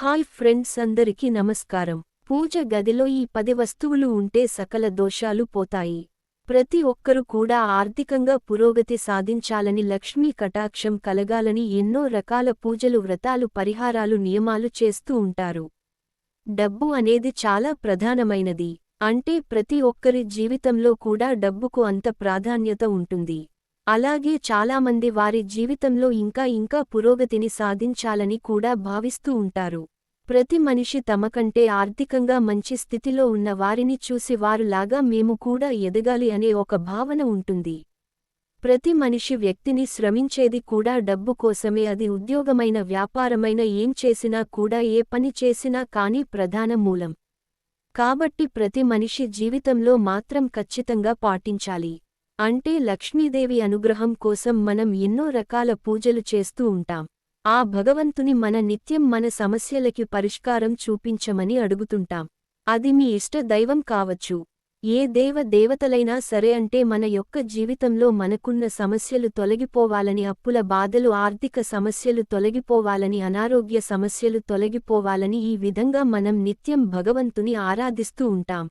Hi friends అందరికీ నమస్కారం. పూజ గదిలో ఈ పది వస్తువులు ఉంటే సకల దోషాలు పోతాయి. ప్రతి ఒక్కరు కూడా ఆర్థికంగా పురోగతి సాధించాలని లక్ష్మీ కటాక్షం కలగాలని ఎన్నో రకాల పూజలు వ్రతాలు పరిహారాలు నియమాలు చేస్తూ ఉంటారు. డబ్బు అనేది చాలా ప్రధానమైనది. అంటే ప్రతి ఒక్కరి జీవితంలో కూడా డబ్బుకు అంత ప్రాధాన్యత ఉంటుంది. అలాగే చాలామంది వారి జీవితంలో ఇంకా ఇంకా పురోగతిని సాధించాలని కూడా భావిస్తూ ఉంటారు. ప్రతి మనిషి తమకంటే ఆర్థికంగా మంచి స్థితిలో ఉన్న వారిని చూసి వారులాగా మేము కూడా ఎదగాలి అనే ఒక భావన ఉంటుంది. ప్రతి మనిషి వ్యక్తిని శ్రమించేది కూడా డబ్బు కోసమే అది ఉద్యోగమైన వ్యాపారమైన ఏం చేసినా కూడా ఏ పని చేసినా కానీ ప్రధాన మూలం. కాబట్టి ప్రతి మనిషి జీవితంలో మాత్రం ఖచ్చితంగా పాటించాలి. అంటే లక్ష్మీదేవి అనుగ్రహం కోసం మనం ఎన్నో రకాల పూజలు చేస్తూ ఉంటాం. ఆ భగవంతుని మన నిత్యం మన సమస్యలకి పరిష్కారం చూపించమని అడుగుతుంటాం. అది మీ ఇష్ట దైవం కావచ్చు. ఏ దేవ దేవతలైనా సరే అంటే మన యొక్క జీవితంలో మనకున్న సమస్యలు తొలగిపోవాలని అప్పుల బాధలు ఆర్థిక సమస్యలు తొలగిపోవాలని అనారోగ్య సమస్యలు తొలగిపోవాలని ఈ విధంగా మనం నిత్యం భగవంతుని ఆరాధిస్తూ ఉంటాం.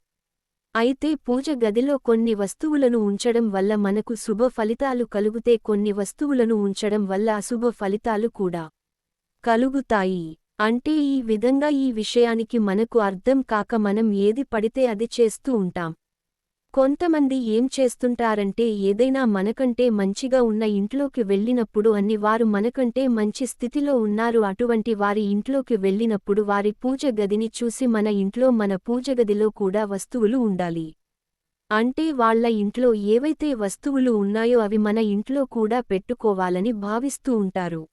అయితే పూజ గదిలో కొన్ని వస్తువులను ఉంచడం వల్ల మనకు శుభ ఫలితాలు కలుగుతే కొన్ని వస్తువులను ఉంచడం వల్ల అశుభ ఫలితాలు కూడా కలుగుతాయి. అంటే ఈ విధంగా ఈ విషయానికి మనకు అర్థం కాక మనం ఏది పడితే అది చేస్తూ ఉంటాం. కొంతమంది ఏం చేస్తుంటారంటే ఏదైనా మనకంటే మంచిగా ఉన్న ఇంట్లోకి వెళ్ళినప్పుడు అన్ని వారు మనకంటే మంచి స్థితిలో ఉన్నారు. అటువంటి వారి ఇంట్లోకి వెళ్ళినప్పుడు వారి పూజ గదిని చూసి మన ఇంట్లో మన పూజగదిలో కూడా వస్తువులు ఉండాలి. అంటే వాళ్ళ ఇంట్లో ఏవైతే వస్తువులు ఉన్నాయో అవి మన ఇంట్లో కూడా పెట్టుకోవాలని భావిస్తూ ఉంటారు.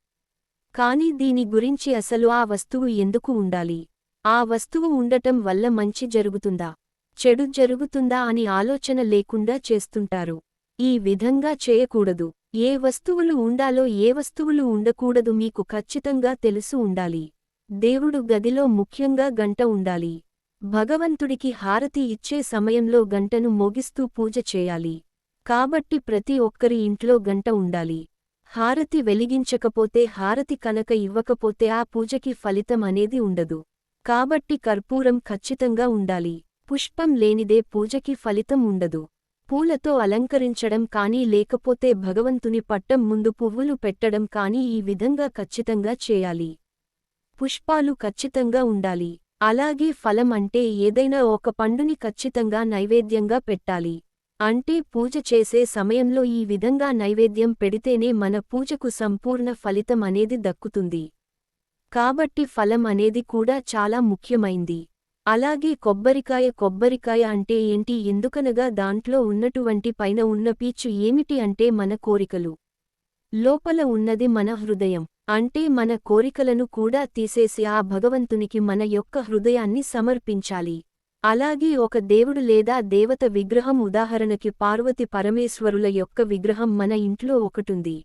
కాని దీని గురించి అసలు ఆ వస్తువు ఎందుకు ఉండాలి? ఆ వస్తువు ఉండటం వల్ల మంచి జరుగుతుందా? చెడు జరుగుతుందా అని ఆలోచన లేకుండా చేస్తుంటారు. ఈ విధంగా చేయకూడదు. ఏ వస్తువులు ఉండాలో ఏ వస్తువులు ఉండకూడదు మీకు ఖచ్చితంగా తెలుసు ఉండాలి. దేవుడు గదిలో ముఖ్యంగా గంట ఉండాలి. భగవంతుడికి హారతి ఇచ్చే సమయంలో గంటను మోగిస్తూ పూజ చేయాలి. కాబట్టి ప్రతి ఒక్కరి ఇంట్లో గంట ఉండాలి. హారతి వెలిగించకపోతే హారతి కనక ఇవ్వకపోతే ఆ పూజకి ఫలితం అనేది ఉండదు. కాబట్టి కర్పూరం ఖచ్చితంగా ఉండాలి. పుష్పం లేనిదే పూజకి ఫలితం ఉండదు. పూలతో అలంకరించడం కానీ లేకపోతే భగవంతుని పట్టం ముందు పువ్వులు పెట్టడం కానీ ఈ విధంగా ఖచ్చితంగా చేయాలి. పుష్పాలు ఖచ్చితంగా ఉండాలి. అలాగే ఫలం అంటే ఏదైనా ఒక పండుని ఖచ్చితంగా నైవేద్యంగా పెట్టాలి. అంటే పూజ చేసే సమయంలో ఈ విధంగా నైవేద్యం పెడితేనే మన పూజకు సంపూర్ణ ఫలితం అనేది దక్కుతుంది. కాబట్టి ఫలం అనేది కూడా చాలా ముఖ్యమైంది. అలాగే కొబ్బరికాయ కొబ్బరికాయ అంటే ఏంటి? ఎందుకనగా దాంట్లో ఉన్నటువంటి పైన ఉన్న పీచు ఏమిటి అంటే మన కోరికలు. లోపల ఉన్నది మన హృదయం. అంటే మన కోరికలను కూడా తీసేసి ఆ భగవంతునికి మన యొక్క హృదయాన్ని సమర్పించాలి. అలాగే ఒక దేవుడు లేదా దేవత విగ్రహం ఉదాహరణకి పార్వతి పరమేశ్వరుల యొక్క విగ్రహం మన ఇంట్లో ఒకటుంది.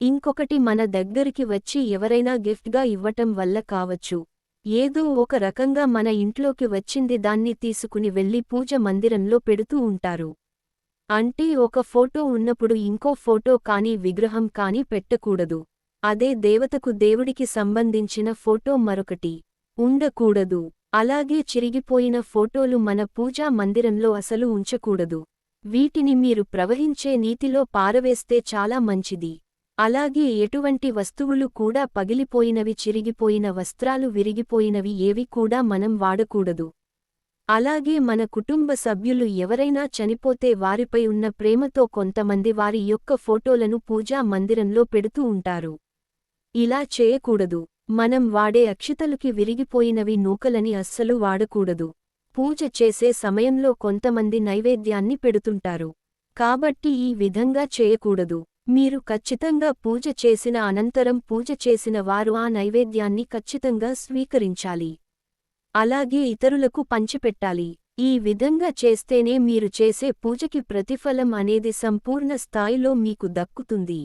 ఇంకొకటి మన దగ్గరికి వచ్చి ఎవరైనా గిఫ్ట్గా ఇవ్వటం వల్ల కావచ్చు. ఏదో ఒక రకంగా మన ఇంట్లోకి వచ్చింది దాన్ని తీసుకుని వెళ్ళి పూజ మందిరంలో పెడుతూ ఉంటారు. అంటే ఒక ఫోటో ఉన్నప్పుడు ఇంకో ఫోటో కాని విగ్రహం కాని పెట్టకూడదు. అదే దేవతకు దేవుడికి సంబంధించిన ఫోటో మరొకటి ఉండకూడదు. అలాగే చిరిగిపోయిన ఫోటోలు మన పూజా మందిరంలో అసలు ఉంచకూడదు. వీటిని మీరు ప్రవహించే నీతిలో పారవేస్తే చాలా మంచిది. అలాగే ఎటువంటి వస్తువులు కూడా పగిలిపోయినవి చిరిగిపోయిన వస్త్రాలు విరిగిపోయినవి ఏవి కూడా మనం వాడకూడదు. అలాగే మన కుటుంబ సభ్యులు ఎవరైనా చనిపోతే వారిపై ఉన్న ప్రేమతో కొంతమంది వారి యొక్క ఫోటోలను పూజా మందిరంలో పెడుతూ ఉంటారు. ఇలా చేయకూడదు. మనం వాడే అక్షితలుకి విరిగిపోయినవి నూకలని అస్సలు వాడకూడదు. పూజ చేసే సమయంలో కొంతమంది నైవేద్యాన్ని పెడుతుంటారు. కాబట్టి ఈ విధంగా చేయకూడదు. మీరు ఖచ్చితంగా పూజ చేసిన అనంతరం పూజ చేసిన వారు ఆ నైవేద్యాన్ని ఖచ్చితంగా స్వీకరించాలి. అలాగే ఇతరులకు పంచిపెట్టాలి. ఈ విధంగా చేస్తేనే మీరు చేసే పూజకి ప్రతిఫలం అనేది సంపూర్ణ స్థాయిలో మీకు దక్కుతుంది.